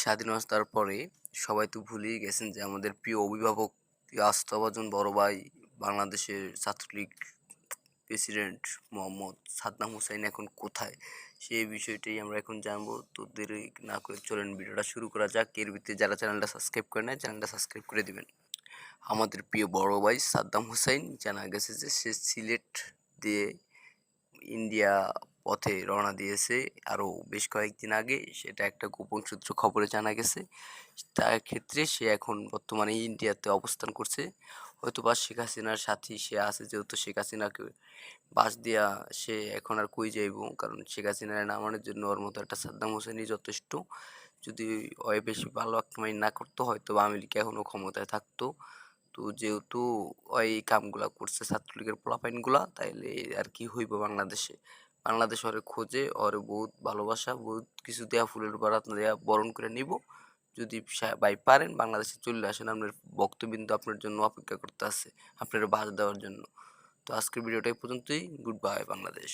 স্বাধীনতার পরে সবাই তো ভুলেই গেছেন যে আমাদের প্রিয় অভিভাবক আস্থাভাজন বড় ভাই, বাংলাদেশের ছাত্রলীগ প্রেসিডেন্ট মোহাম্মদ সাদ্দাম হুসাইন এখন কোথায়? সেই বিষয়টাই আমরা এখন জানব। তো দেরি না করে চলেন ভিডিওটা শুরু করা যাক। এর ভিতরে যারা চ্যানেলটা সাবস্ক্রাইব করে নেয় চ্যানেলটা সাবস্ক্রাইব করে দিবেন। আমাদের প্রিয় বড় ভাই সাদ্দাম হুসাইন জানা গেছে যে সে সিলেট দিয়ে ইন্ডিয়া পথে রওনা দিয়েছে। আরও বেশ কয়েকদিন আগে সেটা একটা গোপন সূত্র খবরে জানা গেছে। তার ক্ষেত্রে সে এখন বর্তমানে ইন্ডিয়াতে অবস্থান করছে। হয়তো বা শেখ হাসিনার সাথেই সে আছে, যেহেতু শেখ হাসিনাকে বাস দিয়া সে এখন আর কই যাইব? কারণ শেখ হাসিনার নামানোর জন্য ওর মতো একটা সাদ্দাম হোসেনই যথেষ্ট। যদি ওই বেশি ভালো কামাই না করতো হয়তো বা আমেরিকা এখনও ক্ষমতায় থাকতো। তো যেহেতু ওই কামগুলা করছে ছাত্রলীগের পোলাপাইনগুলা, তাইলে আর কি হইব বাংলাদেশে? বাংলাদেশ ওরে খোঁজে ওরে বহুত ভালোবাসা, বহুত কিছু দেয়া ফুলের বারাত দেয়া বরণ করে নিব। যদি ভাই পারেন, বাংলাদেশে চলে আসেন, আপনার বক্তবিন্দু আপনার জন্য অপেক্ষা করতে আছে, আপনার বাস দেওয়ার জন্য। তো আজকের ভিডিওটা এই পর্যন্তই, গুড বাই বাংলাদেশ।